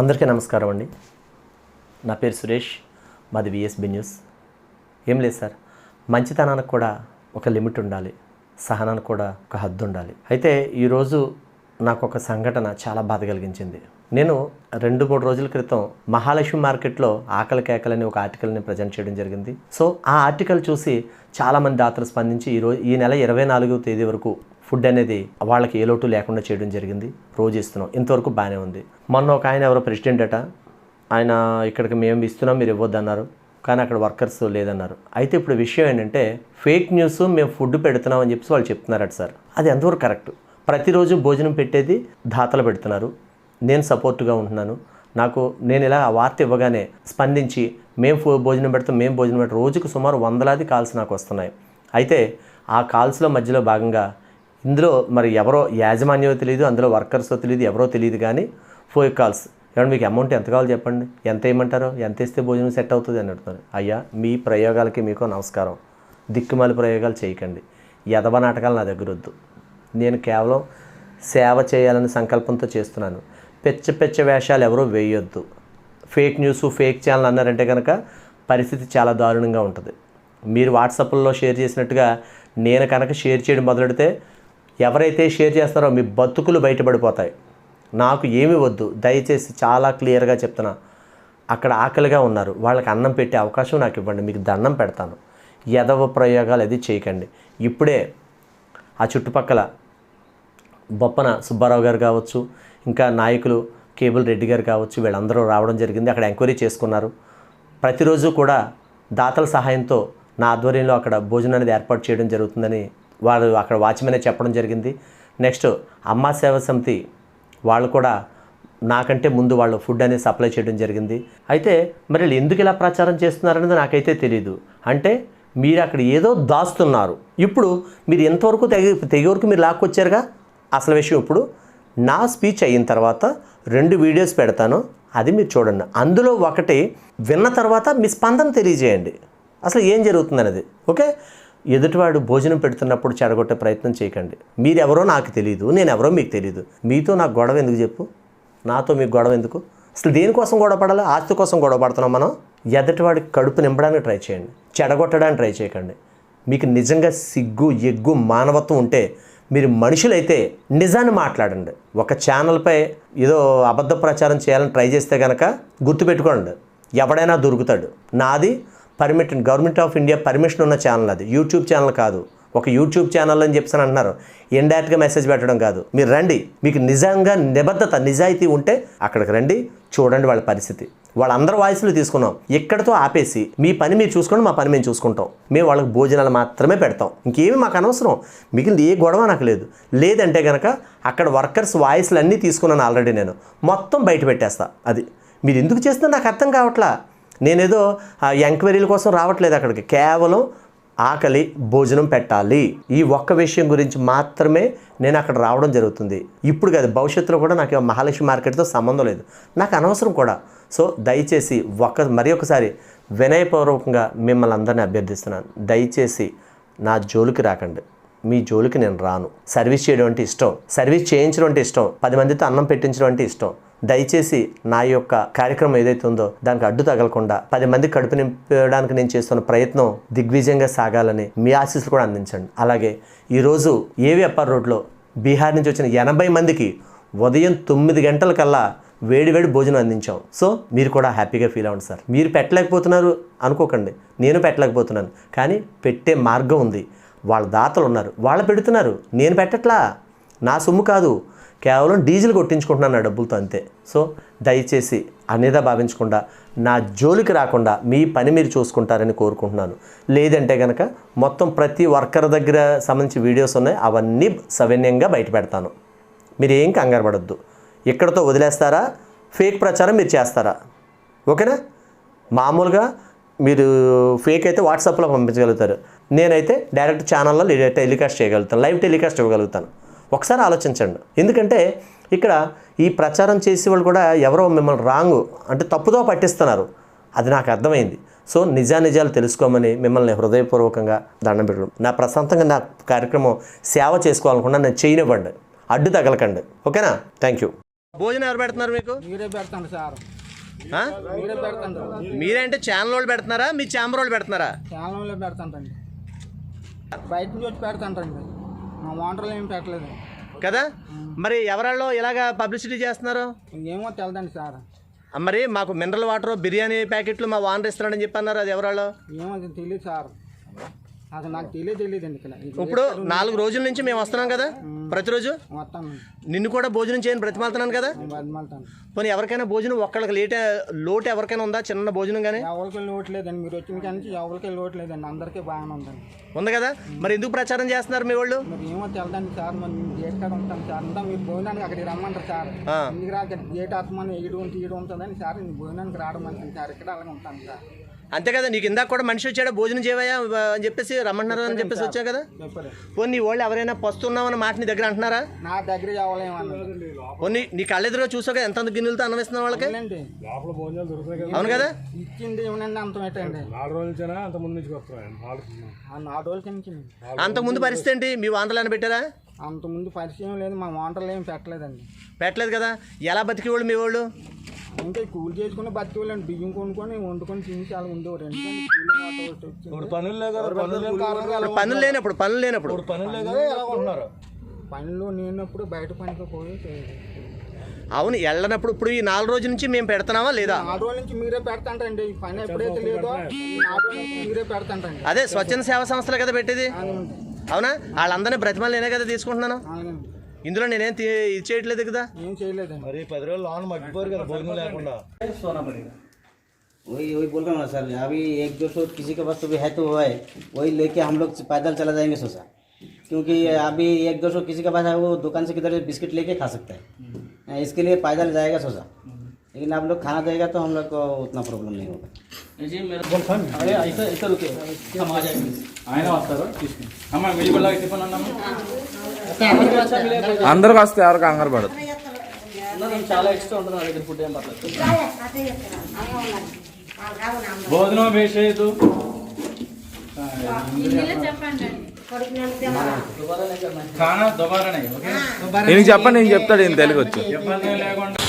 అందరికీ నమస్కారం అండి. నా పేరు సురేష్ మాది విఎస్బి న్యూస్ ఏం లేదు సార్ మంచితనానికి కూడా ఒక లిమిట్ ఉండాలి సహనానికి కూడా ఒక హద్దు ఉండాలి. అయితే ఈరోజు నాకు ఒక సంఘటన చాలా బాధ కలిగించింది. నేను రెండు మూడు రోజుల క్రితం మహాలక్ష్మి మార్కెట్లో ఆకలి కేకలని ఒక ఆర్టికల్ని ప్రజెంట్ చేయడం జరిగింది. సో ఆ ఆర్టికల్ చూసి చాలామంది దాతలు స్పందించి ఈరోజు ఈ నెల ఇరవై నాలుగవ తేదీ వరకు ఫుడ్ అనేది వాళ్ళకి ఏ లోటు లేకుండా చేయడం జరిగింది. రోజు ఇస్తున్నాం. ఇంతవరకు బాగానే ఉంది. మొన్న ఒక ఆయన ఎవరో ప్రెసిడెంట్ అట. ఆయన ఇక్కడికి మేము ఇస్తున్నాం మీరు ఇవ్వద్దు అన్నారు కానీ అక్కడ వర్కర్స్ లేదన్నారు. అయితే ఇప్పుడు విషయం ఏంటంటే ఫేక్ న్యూస్ మేము ఫుడ్ పెడుతున్నాం అని చెప్పి వాళ్ళు చెప్తున్నారట సార్. అది ఎంతవరకు కరెక్ట్ ప్రతిరోజు భోజనం పెట్టేది దాతలు పెడుతున్నారు. నేను సపోర్ట్గా ఉంటున్నాను. నాకు నేను ఇలా ఆ వార్త ఇవ్వగానే స్పందించి మేము భోజనం పెడతాం మేము భోజనం పెడతాం. రోజుకు సుమారు వందలాది కాల్స్ నాకు వస్తున్నాయి. అయితే ఆ కాల్స్లో మధ్యలో భాగంగా ఇందులో మరి ఎవరో యాజమాన్యో తెలియదు అందులో వర్కర్సో తెలియదు ఎవరో తెలియదు కానీ ఫోర్ కాల్స్. ఏమన్నా మీకు అమౌంట్ ఎంత కావాలో చెప్పండి. ఎంత ఇవ్వమంటారో ఎంత ఇస్తే భోజనం సెట్ అవుతుంది అని అడుగుతున్నారు. అయ్యా మీ ప్రయోగాలకి మీకు నమస్కారం. దిక్కుమాలి ప్రయోగాలు చేయకండి. యదవ నాటకాలు నా దగ్గర వద్దు. నేను కేవలం సేవ చేయాలనే సంకల్పంతో చేస్తున్నాను. పెచ్చ పెచ్చ వేషాలు ఎవరూ వేయొద్దు. ఫేక్ న్యూస్ ఫేక్ ఛానల్ అన్నారంటే కనుక పరిస్థితి చాలా దారుణంగా ఉంటుంది. మీరు వాట్సాప్లో షేర్ చేసినట్టుగా నేను కనుక షేర్ చేయడం మొదలెడితే ఎవరైతే షేర్ చేస్తారో మీ బతుకులు బయటపడిపోతాయి. నాకు ఏమి వద్దు. దయచేసి చాలా క్లియర్గా చెప్తున్నా. అక్కడ ఆకలిగా ఉన్నారు. వాళ్ళకి అన్నం పెట్టే అవకాశం నాకు ఇవ్వండి. మీకు దండం పెడతాను. ఎదవ ప్రయోగాలు అది చేయకండి. ఇప్పుడే ఆ చుట్టుపక్కల బొప్పన సుబ్బారావు గారు కావచ్చు ఇంకా నాయకులు కేబుల్ రెడ్డి గారు కావచ్చు వీళ్ళందరూ రావడం జరిగింది. అక్కడ ఎంక్వైరీ చేసుకున్నారు. ప్రతిరోజు కూడా దాతల సహాయంతో నా ఆధ్వర్యంలో అక్కడ భోజనం అనేది ఏర్పాటు చేయడం జరుగుతుందని వారు అక్కడ వాచ్మెనే చెప్పడం జరిగింది. నెక్స్ట్ అమ్మా సేవ సమితి వాళ్ళు కూడా నాకంటే ముందు వాళ్ళు ఫుడ్ అనేది సప్లై చేయడం జరిగింది. అయితే మరి వీళ్ళు ఎందుకు ఇలా ప్రచారం చేస్తున్నారనేది నాకైతే తెలియదు అంటే మీరు అక్కడ ఏదో దాస్తున్నారు. ఇప్పుడు మీరు ఎంతవరకు తెగ తెగే వరకు మీరు లాక్కొచ్చారుగా? అసలు విషయం ఇప్పుడు నా స్పీచ్ అయిన తర్వాత రెండు వీడియోస్ పెడతాను. అది మీరు చూడండి. అందులో ఒకటి విన్న తర్వాత మీ స్పందన తెలియజేయండి. అసలు ఏం జరుగుతుంది అనేది ఓకే? ఎదుటివాడు భోజనం పెడుతున్నప్పుడు చెడగొట్టే ప్రయత్నం చేయకండి. మీరెవరో నాకు తెలియదు నేను ఎవరో మీకు తెలియదు మీతో నాకు గొడవ ఎందుకు చెప్పు? నాతో మీకు గొడవ ఎందుకు? అసలు దేనికోసం గొడవ పడాలి? ఆస్తి కోసం గొడవ పడుతున్నాం మనం. ఎదుటివాడికి కడుపు నింపడానికి ట్రై చేయండి. చెడగొట్టడానికి ట్రై చేయకండి. మీకు నిజంగా సిగ్గు ఎగ్గు మానవత్వం ఉంటే మీరు మనుషులైతే నిజాన్ని మాట్లాడండి. ఒక ఛానల్పై ఏదో అబద్ధ ప్రచారం చేయాలని ట్రై చేస్తే కనుక గుర్తుపెట్టుకోండి. ఎవడైనా దొరుకుతాడు. నాది permission government of India permission ఉన్న ఛానల్ అది. యూట్యూబ్ ఛానల్ కాదు. ఒక యూట్యూబ్ ఛానల్ అని చెప్పి అంటున్నారు. ఇండైరెక్ట్గా మెసేజ్ పెట్టడం కాదు. మీరు రండి. మీకు నిజంగా నిబద్ధత నిజాయితీ ఉంటే అక్కడికి రండి. చూడండి వాళ్ళ పరిస్థితి. వాళ్ళందరి వాయిస్లు తీసుకున్నాం. ఇక్కడతో ఆపేసి మీ పని మీరు చూసుకోండి మా పని మేము చూసుకుంటాం. మేము వాళ్ళకి భోజనాలు మాత్రమే పెడతాం. ఇంకేమి మాకు అనవసరం. మిగిలిన ఏ గొడవ నాకు లేదు. లేదంటే కనుక అక్కడ వర్కర్స్ వాయిస్లు అన్నీ తీసుకున్నాను ఆల్రెడీ నేను. మొత్తం బయట పెట్టేస్తా. అది. మీరు ఎందుకు చేస్తున్నా నాకు అర్థం కావట్లా. నేనేదో ఆ ఎంక్వైరీల కోసం రావట్లేదు అక్కడికి. కేవలం ఆకలి భోజనం పెట్టాలి. ఈ ఒక్క విషయం గురించి మాత్రమే నేను అక్కడ రావడం జరుగుతుంది. ఇప్పుడు కాదు భవిష్యత్తులో కూడా నాకు మహాలక్ష్మి మార్కెట్తో సంబంధం లేదు. నాకు అనవసరం కూడా. సో దయచేసి ఒక్క మరి ఒకసారి వినయపూర్వకంగా మిమ్మల్ని అందరినీ అభ్యర్థిస్తున్నాను. దయచేసి నా జోలికి రాకండి. మీ జోలికి నేను రాను. సర్వీస్ చేయడం అంటే ఇష్టం. సర్వీస్ చేయించడం అంటే ఇష్టం. పది మందితో అన్నం పెట్టించడం అంటే ఇష్టం. దయచేసి నా యొక్క కార్యక్రమం ఏదైతే ఉందో దానికి అడ్డు తగలకుండా పది మంది కడుపు నింపడానికి నేను చేస్తున్న ప్రయత్నం దిగ్విజయంగా సాగాలని మీ ఆశీస్సులు కూడా అందించండి. అలాగే ఈరోజు ఏవిఎప్ఆర్ రోడ్లో బీహార్ నుంచి వచ్చిన ఎనభై మందికి ఉదయం తొమ్మిది గంటల కల్లా వేడి వేడి భోజనం అందించాం. సో మీరు కూడా హ్యాపీగా ఫీల్ అవ్వండి సార్. మీరు పెట్టలేకపోతున్నారు అనుకోకండి. నేను పెట్టలేకపోతున్నాను. కానీ పెట్టే మార్గం ఉంది. వాళ్ళ దాతలు ఉన్నారు. వాళ్ళు పెడుతున్నారు. నేను పెట్టట్లా? నా సొమ్ము కాదు. కేవలం డీజిల్ కొట్టించుకుంటున్నాను నా డబ్బులతో అంతే. సో దయచేసి అనేదా భావించకుండా నా జోలికి రాకుండా మీ పని మీరు చూసుకుంటారని కోరుకుంటున్నాను. లేదంటే కనుక మొత్తం ప్రతి వర్కర్ దగ్గర సంబంధించి వీడియోస్ ఉన్నాయి అవన్నీ సవినయంగా బయట పెడతాను. మీరు ఏం కంగారు పడద్దు. ఇక్కడతో వదిలేస్తారా? ఫేక్ ప్రచారం మీరు చేస్తారా? ఓకేనా? మామూలుగా మీరు ఫేక్ అయితే వాట్సాప్లో పంపించగలుగుతారు. నేనైతే డైరెక్ట్ ఛానల్లో టెలికాస్ట్ చేయగలుగుతాను లైవ్ టెలికాస్ట్ ఇవ్వగలుగుతాను. ఒకసారి ఆలోచించండి. ఎందుకంటే ఇక్కడ ఈ ప్రచారం చేసే వాళ్ళు కూడా ఎవరో మిమ్మల్ని రాంగ్ అంటే తప్పుదో పట్టిస్తున్నారు. అది నాకు అర్థమైంది. సో నిజానిజాలు తెలుసుకోమని మిమ్మల్ని హృదయపూర్వకంగా దండం పెట్టడం. నా ప్రశాంతంగా నా కార్యక్రమం సేవ చేసుకోవాలనుకున్నా నేను చేయనివ్వండి. అడ్డు తగలకండి. ఓకేనా? Thank you. భోజనం ఎవరు పెడుతున్నారు మీకు? మీరే పెడతాను సార్? మీరే పెడతాను. మీరే అంటే ఛానల్ వాళ్ళు పెడుతున్నారా? మీ ఛాంబర్ వాళ్ళు పెడుతున్నారా? ఛానల్లో పెడతాంటండి బయట నుంచి వచ్చి పెడతాంటండి ఏం పెట్టలేదు. కదా? మరి ఎవరాళ్ళు ఇలాగా పబ్లిసిటీ చేస్తున్నారు? ఇంకేమో తెలదండి సార్. మరి మాకు మినరల్ వాటర్ బిర్యానీ ప్యాకెట్లు మా వానర్ ఇస్తున్నాడని చెప్పి అన్నారు అది ఎవరాళ్ళు? ఏమో తెలియదు సార్. అసలు నాకు తెలియదు ఇక్కడ ఇది ఇప్పుడు నాలుగు రోజుల నుంచి మేము వస్తున్నాం కదా? ప్రతిరోజు? మొత్తం. నిన్ను కూడా భోజనం చేయని బ్రతిమాలుతున్నాను కదా? పోనీ ఎవరికైనా భోజనం ఒక్కళ్ళకి లేట్ లోటు ఎవరికైనా ఉందా? చిన్న భోజనం కానీ ఎవరికి లోట్లేదండి మీరు వచ్చిన కానీ ఎవరికి లోట్లేదండి అందరికీ బాగానే ఉందండి. ఉంది కదా? మరి ఎందుకు ప్రచారం చేస్తున్నారు మీ వాళ్ళు? మరి ఏమో తెలదండి సార్. మరి మేము గేట్ కాడ ఉంటాం సార్. అంతా మీరు భోజనానికి అక్కడికి రమ్మంటారు సార్. ఆ. ఇంటికి రాక గేట్ ఆత్మని ఎగిడి తీయడం ఉంటుందని సార్. నేను భోజనానికి రావడం అంటే సార్. ఇక్కడ అలాగే ఉంటాను సార్. అంతే కదా నీకు ఇందాక కూడా మనిషి వచ్చాడు భోజనం చేయవయ్యా అని చెప్పేసి రమ్మంటున్నారు అని చెప్పేసి వచ్చావు కదా? పోనీ నీ వాళ్ళు ఎవరైనా పస్తున్నామన్న మాట నీ దగ్గర అంటున్నారా? నా దగ్గర పోనీ నీ కళ్ళెదురుగా చూసావు కదా ఎంత గిన్నెలతో అన్నం ఇస్తున్నావు వాళ్ళకి? అవును కదా? ఇచ్చింది అంతం ముందు పరిస్థితి ఏంటి? మీ వాంతలు పెట్టారా? అంత ముందు పరిచయం లేదు మా వాంటర్లు ఏం పెట్టలేదండి. పెట్టలేదు కదా? ఎలా బతికేవాళ్ళు మీ వాళ్ళు? ఇంకా కూలి చేసుకుని బతికేవాళ్ళండి. బియ్యం కొనుక్కొని వండుకొని తిని చాలా ఉండేవారు. పనులు పనులు లేనప్పుడు పనులు లేనప్పుడు. పనులు పనిలో నేనప్పుడు బయట పనికి పోయి. అవును వెళ్ళనప్పుడు ఇప్పుడు ఈ నాలుగు రోజుల నుంచి మేము పెడుతున్నావా లేదా? నాలుగు రోజుల నుంచి మీరే పెడతాంటండి ఈ పని ఎప్పుడైతే లేదో ఈ నాలుగు రోజుల నుంచి మీరే పెడతాంటండి అదే స్వచ్ఛంద సేవా సంస్థలే కదా పెట్టేది. అవునా? వాళ్ళందరినీ బ్రతిమాలు నేనే కదా తీసుకుంటున్నాను. ఇందులో నేనేం తీ- ఇది చేయట్లేదు కదా ఏం చేయలేదండి మరి పది రోజులు లోన్ మగ్గిపోరు కదా భోజనం లేకుండా वही वही बोल रहा हूँ ना सर अभी एक दो सौ किसी के पास तो भी है तो वो है वही लेके हम लोग पैदल चला जाएंगे सोचा क्योंकि अभी एक दो सौ किसी के पास है वो दुकान से किधर बिस्किट लेके खा सकता है इसके लिए पैदल जाएगा सोचा लेकिन आप लोग खाना देगा तो हम लोग को उतना प्रॉब्लम नहीं होगा ఆయన వస్తారు తీసుకుని అమ్మ వెయ్యి బిళ్ళ టిఫిన్ అన్నాము అందరికి వస్తే ఎవరికి కంగారు పడదు చాలా ఎక్స్ట్రా ఉంటుంది నా దగ్గర ఫుడ్ ఏం పర్లేదు భోజనం వేసేయదు చెప్పండి నేను చెప్తాడు ఈయన తెలుగు వచ్చు. ఇబ్బంది లేకుండా